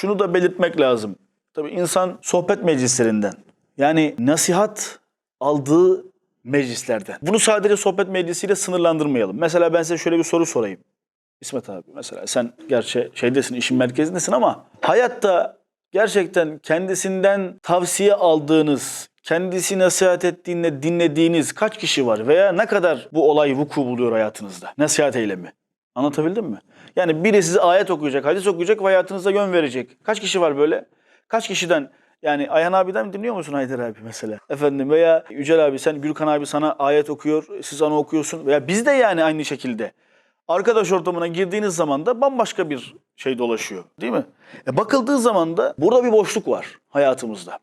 şunu da belirtmek lazım. Tabii insan sohbet meclislerinden yani nasihat aldığı meclislerden. Bunu sadece sohbet meclisiyle sınırlandırmayalım. Mesela ben size şöyle bir soru sorayım. İsmet abi mesela sen gerçi şeydesin işin merkezindesin ama hayatta gerçekten kendisinden tavsiye aldığınız, kendisi nasihat ettiğinde dinlediğiniz kaç kişi var veya ne kadar bu olay vuku buluyor hayatınızda? Nasihat eylemi. Anlatabildim mi? Yani biri size ayet okuyacak, hadis okuyacak ve hayatınıza yön verecek. Kaç kişi var böyle? Kaç kişiden yani Ayhan abiden dinliyor musun Haydar abi mesela? Efendim veya Yücel abi sen Gürkan abi sana ayet okuyor, siz onu okuyorsun veya biz de yani aynı şekilde. Arkadaş ortamına girdiğiniz zaman da bambaşka bir şey dolaşıyor değil mi? E bakıldığı zaman da burada bir boşluk var hayatımızda.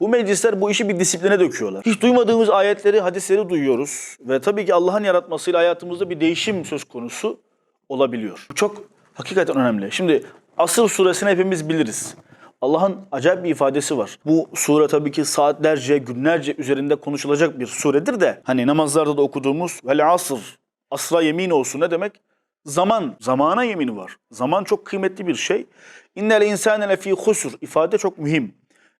Bu meclisler bu işi bir disipline döküyorlar. Hiç duymadığımız ayetleri, hadisleri duyuyoruz. Ve tabii ki Allah'ın yaratmasıyla hayatımızda bir değişim söz konusu olabiliyor. Bu çok hakikaten önemli. Şimdi Asır suresini hepimiz biliriz. Allah'ın acayip bir ifadesi var. Bu sure tabii ki saatlerce, günlerce üzerinde konuşulacak bir suredir de hani namazlarda da okuduğumuz vel asr, asra yemin olsun ne demek? Zaman, zamana yemini var. Zaman çok kıymetli bir şey. İnnel insane lefî husr ifade çok mühim.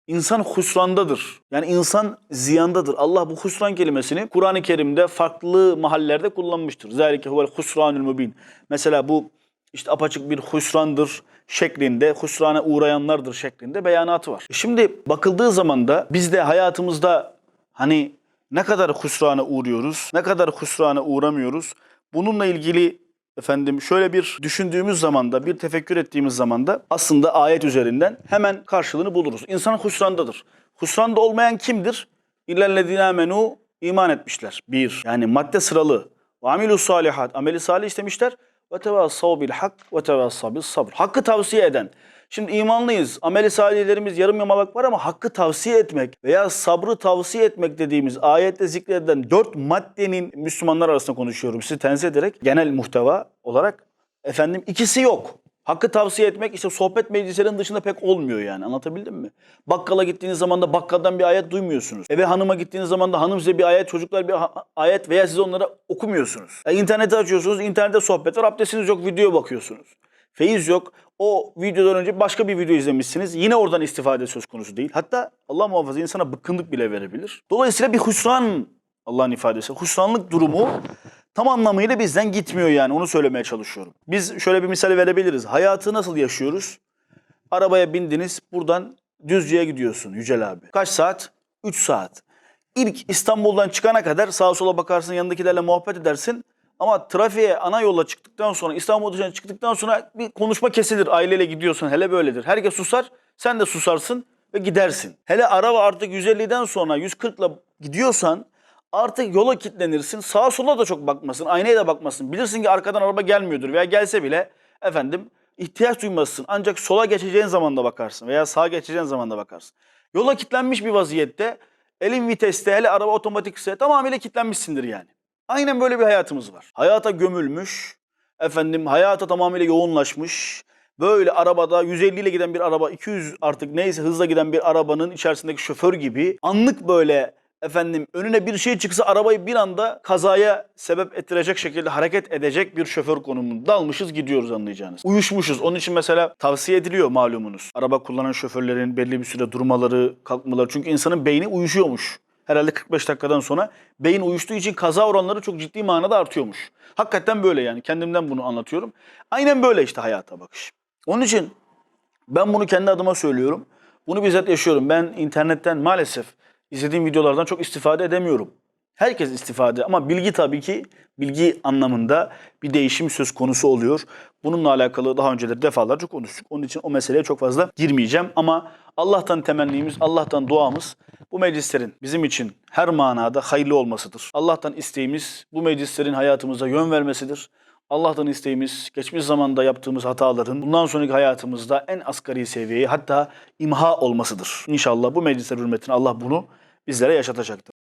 İnsan husrandadır. Yani insan ziyandadır. Allah bu husran kelimesini Kur'an-ı Kerim'de farklı mahallelerde kullanmıştır. Zalike huvel husranul mubin. Mesela bu işte apaçık bir husrandır şeklinde, husrana uğrayanlardır şeklinde beyanatı var. Şimdi bakıldığı zaman da biz de hayatımızda hani ne kadar husrana uğruyoruz, ne kadar husrana uğramıyoruz. Bununla ilgili efendim şöyle bir düşündüğümüz zaman da bir tefekkür ettiğimiz zaman da aslında ayet üzerinden hemen karşılığını buluruz. İnsan husrandadır. Husranda olmayan kimdir? İllellezine amenu iman etmişler. Bir, yani madde sıralı. Ve amilu salihat, ameli salih istemişler. Ve tevassav bil hak ve tevassav bil sabr. Hakkı tavsiye eden. Şimdi imanlıyız, ameli salihlerimiz yarım yamalak var ama hakkı tavsiye etmek veya sabrı tavsiye etmek dediğimiz ayette zikredilen dört maddenin Müslümanlar arasında konuşuyorum. Sizi tenzih ederek genel muhteva olarak efendim ikisi yok. Hakkı tavsiye etmek işte sohbet meclislerinin dışında pek olmuyor yani anlatabildim mi? Bakkala gittiğiniz zaman da bakkaldan bir ayet duymuyorsunuz. Eve hanıma gittiğiniz zaman da hanım size bir ayet, çocuklar bir ayet veya siz onlara okumuyorsunuz. E, interneti açıyorsunuz, internette sohbet var, abdestiniz yok, video bakıyorsunuz. Feyiz yok. O videodan önce başka bir video izlemişsiniz. Yine oradan istifade söz konusu değil. Hatta Allah muhafaza insana bıkkınlık bile verebilir. Dolayısıyla bir husran Allah'ın ifadesi. Husranlık durumu tam anlamıyla bizden gitmiyor yani onu söylemeye çalışıyorum. Biz şöyle bir misal verebiliriz. Hayatı nasıl yaşıyoruz? Arabaya bindiniz buradan Düzce'ye gidiyorsun Yücel abi. Kaç saat? 3 saat. İlk İstanbul'dan çıkana kadar sağa sola bakarsın yanındakilerle muhabbet edersin. Ama trafiğe ana yola çıktıktan sonra İstanbul dışına çıktıktan sonra bir konuşma kesilir. Aileyle gidiyorsun hele böyledir. Herkes susar sen de susarsın ve gidersin. Hele araba artık 150'den sonra 140 ile gidiyorsan artık yola kilitlenirsin. Sağa sola da çok bakmasın. Aynaya da bakmasın. Bilirsin ki arkadan araba gelmiyordur veya gelse bile efendim ihtiyaç duymazsın. Ancak sola geçeceğin zaman da bakarsın veya sağa geçeceğin zaman da bakarsın. Yola kilitlenmiş bir vaziyette elin viteste hele araba otomatikse tamamıyla kilitlenmişsindir yani. Aynen böyle bir hayatımız var. Hayata gömülmüş, efendim hayata tamamıyla yoğunlaşmış. Böyle arabada 150 ile giden bir araba, 200 artık neyse hızla giden bir arabanın içerisindeki şoför gibi anlık böyle efendim önüne bir şey çıksa arabayı bir anda kazaya sebep ettirecek şekilde hareket edecek bir şoför konumunda dalmışız gidiyoruz anlayacağınız. Uyuşmuşuz. Onun için mesela tavsiye ediliyor malumunuz. Araba kullanan şoförlerin belli bir süre durmaları, kalkmaları. Çünkü insanın beyni uyuşuyormuş herhalde 45 dakikadan sonra beyin uyuştuğu için kaza oranları çok ciddi manada artıyormuş. Hakikaten böyle yani kendimden bunu anlatıyorum. Aynen böyle işte hayata bakış. Onun için ben bunu kendi adıma söylüyorum. Bunu bizzat yaşıyorum. Ben internetten maalesef izlediğim videolardan çok istifade edemiyorum. Herkes istifade ama bilgi tabii ki bilgi anlamında bir değişim söz konusu oluyor. Bununla alakalı daha önceleri defalarca konuştuk. Onun için o meseleye çok fazla girmeyeceğim ama Allah'tan temennimiz, Allah'tan duamız bu meclislerin bizim için her manada hayırlı olmasıdır. Allah'tan isteğimiz bu meclislerin hayatımıza yön vermesidir. Allah'tan isteğimiz geçmiş zamanda yaptığımız hataların bundan sonraki hayatımızda en asgari seviyeyi hatta imha olmasıdır. İnşallah bu meclisler hürmetine Allah bunu bizlere yaşatacaktır.